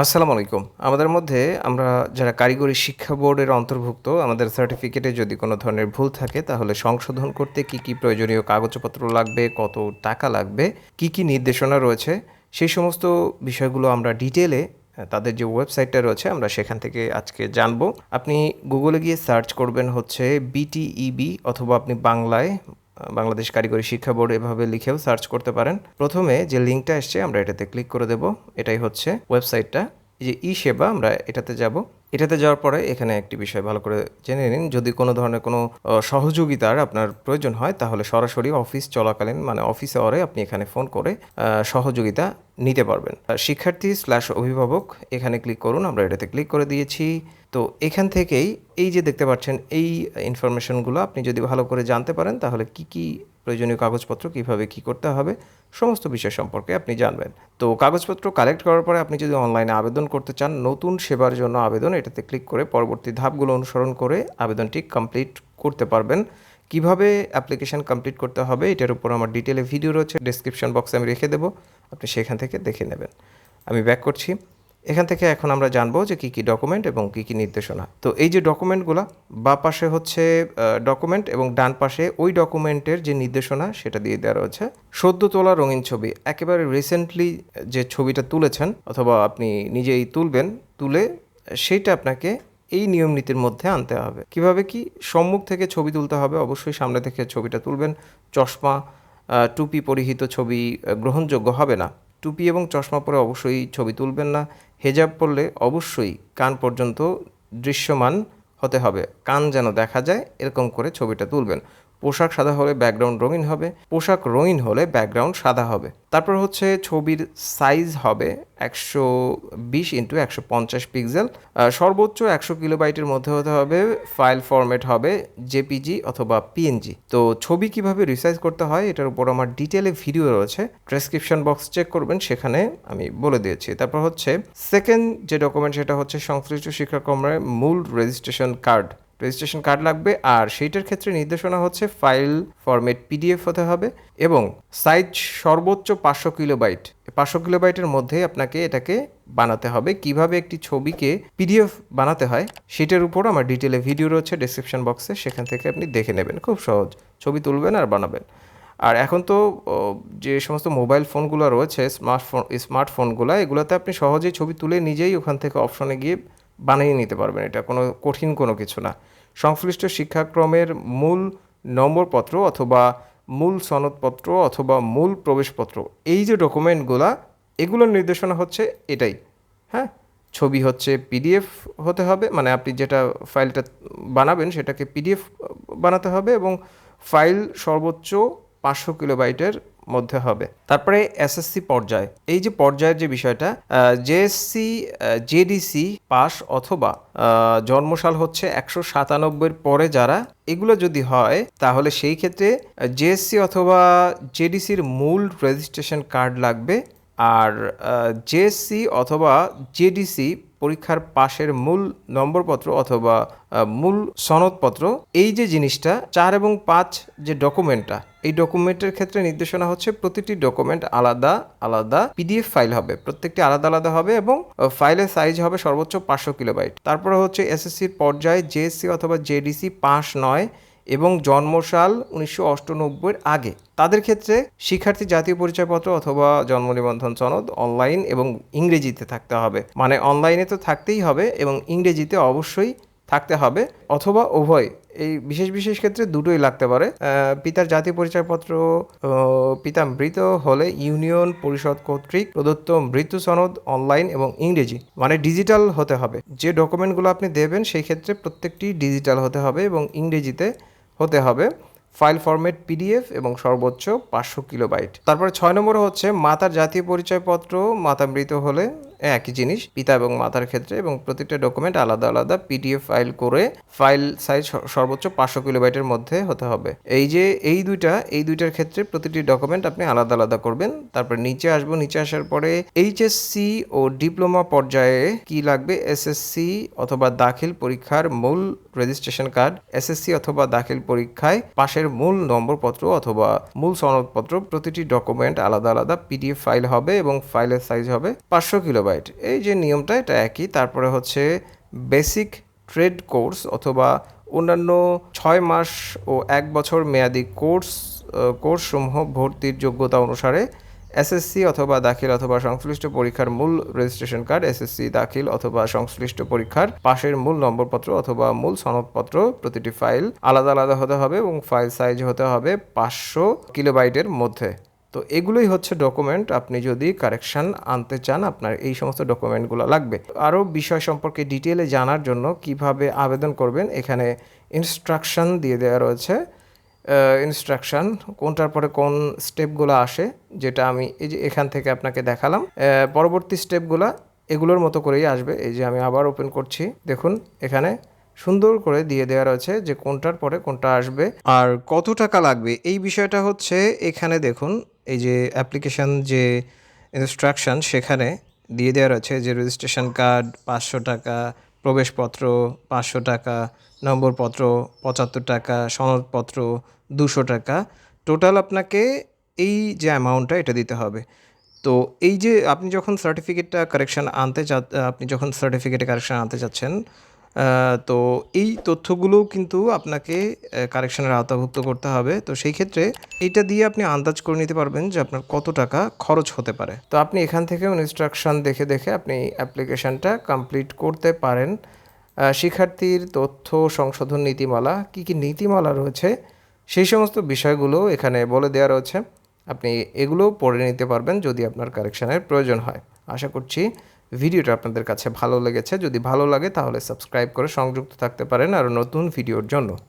আসসালামু আলাইকুম আমাদের মধ্যে আমরা যারা কারিগরি শিক্ষা বোর্ডের অন্তর্ভুক্ত, আমাদের সার্টিফিকেটে যদি কোনো ধরনের ভুল থাকে, তাহলে সংশোধন করতে কি কি প্রয়োজনীয় কাগজপত্র লাগবে, কত টাকা লাগবে, কি কি নির্দেশনা রয়েছে, সেই সমস্ত বিষয়গুলো আমরা ডিটেলে তাদের যে ওয়েবসাইটটা রয়েছে, আমরা সেখান থেকে আজকে জানব। আপনি গুগলে গিয়ে সার্চ করবেন হচ্ছে বিটিইবি অথবা আপনি বাংলায় বাংলাদেশ কারিগরি শিক্ষা বোর্ড এভাবে লিখেও সার্চ করতে পারেন। প্রথমে যে লিঙ্কটা এসছে আমরা এটাতে ক্লিক করে দেব। এটাই হচ্ছে ওয়েবসাইটটা। এই যে ই সেবা, আমরা এটাতে যাব। এটাতে যাওয়ার পরে এখানে একটি বিষয় ভালো করে জেনে নিন। যদি কোনো ধরনের কোনো সহযোগিতার আপনার প্রয়োজন হয়, তাহলে সরাসরি অফিস চলাকালীন মানে অফিস আওয়ারে আপনি এখানে ফোন করে সহযোগিতা নিতে পারবেন। শিক্ষার্থী স্ল্যাশ অভিভাবক, এখানে ক্লিক করুন, আমরা এটাতে ক্লিক করে দিয়েছি। তো এখান থেকেই এই যে দেখতে পাচ্ছেন, এই ইনফরমেশনগুলো আপনি যদি ভালো করে জানতে পারেন, তাহলে কি কি প্রয়োজনীয় কাগজপত্র কীভাবে কি করতে হবে, সমস্ত বিষয় সম্পর্কে আপনি জানবেন। তো কাগজপত্র কালেক্ট করার পরে আপনি যদি অনলাইনে আবেদন করতে চান, নতুন সেবার জন্য আবেদন, এটাতে ক্লিক করে পরবর্তী ধাপগুলো অনুসরণ করে আবেদনটি কমপ্লিট করতে পারবেন। কীভাবে অ্যাপ্লিকেশন কমপ্লিট করতে হবে, এটার উপর আমার ডিটেলে ভিডিও রয়েছে ডেসক্রিপশন বক্সে আমি রেখে দেবো, আপনি সেখান থেকে দেখে নেবেন। আমি ব্যাক করছি। এখান থেকে এখন আমরা জানব যে কী কী ডকুমেন্ট এবং কী কী নির্দেশনা। তো এই যে ডকুমেন্টগুলো বা পাশে হচ্ছে ডকুমেন্ট এবং ডান পাশে ওই ডকুমেন্টের যে নির্দেশনা, সেটা দিয়ে দেওয়া রয়েছে। সদ্য তোলা রঙিন ছবি। একেবারে রিসেন্টলি যে ছবিটা তুলেছেন, অথবা আপনি নিজেই তুলবেন, তুলে সেইটা আপনাকে এই নিয়ম নীতির মধ্যে আনতে হবে। কীভাবে কি? সম্মুখ থেকে ছবি তুলতে হবে, অবশ্যই সামনে থেকে ছবিটা তুলবেন। চশমা টুপি পরিহিত ছবি গ্রহণযোগ্য হবে না। টুপি এবং চশমা পরে অবশ্যই ছবি তুলবেন না। হেজাব পরলে অবশ্যই কান পর্যন্ত দৃশ্যমান হতে হবে। কান যেন দেখা যায়, এরকম করে ছবিটা তুলবেন। পোশাক সাদা হলে ব্যাকগ্রাউন্ড রঙিন হবে, পোশাক রঙিন হলে ব্যাকগ্রাউন্ড সাদা হবে। তারপর হচ্ছে ছবির সাইজ হবে একশো বিশ ইন্টু একশো পঞ্চাশ পিক্সেল সর্বোচ্চ একশো কিলোবাইটের মধ্যে হতে হবে ফাইল ফরম্যাট হবে জেপিজি অথবা পিএনজি তো ছবি কীভাবে রিসাইজ করতে হয় এটার উপর আমার ডিটেলে ভিডিও রয়েছে ডেসক্রিপশন বক্স চেক করবেন, সেখানে আমি বলে দিয়েছি। তারপর হচ্ছে সেকেন্ড যে ডকুমেন্ট সেটা হচ্ছে সংশ্লিষ্ট শিক্ষাক্রমের মূল রেজিস্ট্রেশন কার্ড রেজিস্ট্রেশন কার্ড লাগবে, আর সেইটার ক্ষেত্রে নির্দেশনা হচ্ছে ফাইল ফরম্যাট পিডিএফ হতে হবে এবং সাইজ সর্বোচ্চ পাঁচশো কিলোবাইট পাঁচশো কিলোবাইটের মধ্যে আপনাকে এটাকে বানাতে হবে। কীভাবে একটি ছবিকে পিডিএফ বানাতে হয়, সেটার উপর আমার ডিটেলে ভিডিও রয়েছে ডেসক্রিপশন বক্সে সেখান থেকে আপনি দেখে নেবেন। খুব সহজ। ছবি তুলবেন আর বানাবেন। আর এখন তো যে সমস্ত মোবাইল ফোনগুলো রয়েছে স্মার্টফোন স্মার্টফোনগুলো এগুলোতে আপনি সহজেই ছবি তুলে নিজেই ওখান থেকে অপশনে গিয়ে বানিয়ে নিতে পারবেন এটা। কোনো কঠিন কোনো কিছু না। সংশ্লিষ্ট শিক্ষাক্রমের মূল নম্বরপত্র অথবা মূল সনদপত্র অথবা মূল প্রবেশপত্র, এই যে ডকুমেন্টগুলা, এগুলোর নির্দেশনা হচ্ছে এটাই। হ্যাঁ? ছবি হচ্ছে পিডিএফ হতে হবে মানে আপনি যেটা ফাইলটা বানাবেন সেটাকে পিডিএফ বানাতে হবে এবং ফাইল সর্বোচ্চ পাঁচশো কিলোবাইটের মধ্যে হবে। তারপরে এসএসসি পর্যায়। এই যে পর্যায়ের যে বিষয়টা জেএসসি জেডিসি পাস অথবা জন্মসাল হচ্ছে একশো সাতানব্বইয়ের পরে যারা, এগুলো যদি হয়, তাহলে সেই ক্ষেত্রে জেএসসি অথবা জেডিসির মূল রেজিস্ট্রেশন কার্ড লাগবে। আর জেএসসি অথবা জেডিসি পরীক্ষার পাশের মূল নম্বরপত্র অথবা মূল সনদপত্র, এই যে জিনিসটা, চার এবং পাঁচ যে ডকুমেন্টটা, এই ডকুমেন্টের ক্ষেত্রে নির্দেশনা হচ্ছে প্রতিটি ডকুমেন্ট আলাদা আলাদা পিডিএফ ফাইল হবে। প্রত্যেকটি আলাদা আলাদা হবে এবং ফাইলের সাইজ হবে সর্বোচ্চ পাঁচশো কিলোবাইট। তারপরে হচ্ছে এসএসসির পর্যায়ে, জেএসসি অথবা জেডিসি পাস নয় এবং জন্মসাল উনিশশো অষ্টানব্বইয়ের আগে। তাদের ক্ষেত্রে শিক্ষার্থী জাতীয় পরিচয়পত্র অথবা জন্ম নিবন্ধন সনদ অনলাইন এবং ইংরেজিতে থাকতে হবে। মানে অনলাইনে তো থাকতেই হবে এবং ইংরেজিতে অবশ্যই থাকতে হবে অথবা উভয়। এই বিশেষ বিশেষ ক্ষেত্রে দুটোই লাগতে পারে। পিতার জাতীয় পরিচয়পত্র পিতা মৃত হলে ইউনিয়ন পরিষদ কর্তৃক প্রদত্ত মৃত্যু সনদ অনলাইন এবং ইংরেজি মানে ডিজিটাল হতে হবে। যে ডকুমেন্টগুলো আপনি দেবেন, সেই ক্ষেত্রে প্রত্যেকটি ডিজিটাল হতে হবে এবং ইংরেজিতে হতে হবে। ফাইল ফরম্যাট পিডিএফ এবং সর্বোচ্চ পাঁচশো কিলোবাইট। তারপরে ছয় নম্বর হচ্ছে মাতার জাতীয় পরিচয়পত্র, মাতা মৃত হলে একই জিনিস, পিতা এবং মাতার ক্ষেত্রে এবং প্রতিটা ডকুমেন্ট আলাদা আলাদা পিডিএফ ফাইল করে ফাইল সাইজ সর্বোচ্চ পাঁচশো কিলোবাইটের মধ্যে হতে হবে। এই যে এই দুইটা, এই দুইটার ক্ষেত্রে প্রতিটি ডকুমেন্ট আপনি আলাদা আলাদা করবেন। তারপর নিচে আসব, নিচে আসার পরে এইচএসসি ও ডিপ্লোমা পর্যায়ে কি লাগবে? এসএসসি অথবা দাখিল পরীক্ষার মূল রেজিস্ট্রেশন কার্ড এসএসসি অথবা দাখিল পরীক্ষায় পাশের মূল নম্বরপত্র অথবা মূল সনদপত্র, প্রতিটি ডকুমেন্ট আলাদা আলাদা পিডিএফ ফাইল হবে এবং ফাইলের সাইজ হবে পাঁচশো কিলোবাইট কিলোবাইট এই যে নিয়মটা, এটা একই। তারপরে হচ্ছে বেসিক ট্রেড কোর্স অথবা অন্যান্য ছয় মাস ও এক বছর মেয়াদি কোর্স কোর্সসমূহ ভর্তির যোগ্যতা অনুসারে এসএসসি অথবা দাখিল অথবা সংশ্লিষ্ট পরীক্ষার মূল রেজিস্ট্রেশন কার্ড এসএসসি দাখিল অথবা সংশ্লিষ্ট পরীক্ষার পাশের মূল নম্বরপত্র অথবা মূল সনদপত্র প্রতিটি ফাইল আলাদা আলাদা হতে হবে এবং ফাইল সাইজ হতে হবে পাঁচশো কিলোবাইটের মধ্যে। তো এগুলোই হচ্ছে ডকুমেন্ট আপনি যদি কারেকশান আনতে চান, আপনার এই সমস্ত ডকুমেন্টগুলো লাগবে। আরও বিষয় সম্পর্কে ডিটেলে জানার জন্য কীভাবে আবেদন করবেন, এখানে ইনস্ট্রাকশন দিয়ে দেওয়া রয়েছে। ইনস্ট্রাকশন কোনটার পরে কোন স্টেপগুলো আসে, যেটা আমি এই যে এখান থেকে আপনাকে দেখালাম। পরবর্তী স্টেপগুলো এগুলোর মতো করেই আসবে। এই যে আমি আবার ওপেন করছি। দেখুন, এখানে সুন্দর করে দিয়ে দেওয়া রয়েছে যে কোনটার পরে কোনটা আসবে। আর কত টাকা লাগবে? এই বিষয়টা হচ্ছে এখানে দেখুন এই যে অ্যাপ্লিকেশন যে ইনস্ট্রাকশন সেখানে দিয়ে দেওয়া রয়েছে যে রেজিস্ট্রেশন কার্ড পাঁচশো টাকা, প্রবেশপত্র পাঁচশো টাকা, নম্বরপত্র পঁচাত্তর টাকা, সনদপত্র দুশো টাকা। টোটাল আপনাকে এই যে অ্যামাউন্টটা এটা দিতে হবে। তো এই যে আপনি যখন সার্টিফিকেটটা কারেকশন আনতে চা আপনি যখন সার্টিফিকেটে কারেকশন আনতে চাচ্ছেন তো এই তথ্যগুলো কিন্তু আপনাকে কারেকশনের আওতাভুক্ত করতে হবে। তো সেই ক্ষেত্রে এইটা দিয়ে আপনি আন্দাজ করে নিতে পারবেন যে আপনার কত টাকা খরচ হতে পারে। তো আপনি এখান থেকেও ইনস্ট্রাকশন দেখে দেখে আপনি অ্যাপ্লিকেশনটা কমপ্লিট করতে পারেন। শিক্ষার্থীর তথ্য সংশোধন নীতিমালা, কী কী নীতিমালা রয়েছে, সেই সমস্ত বিষয়গুলো এখানে বলে দেওয়া রয়েছে। আপনি এগুলো পড়ে নিতে পারবেন যদি আপনার কারেকশানের প্রয়োজন হয়। আশা করছি ভিডিওটা আপনাদের কাছে ভালো লেগেছে, যদি ভালো লাগে তাহলে সাবস্ক্রাইব করে সংযুক্ত থাকতে পারেন আর নতুন ভিডিওর জন্য।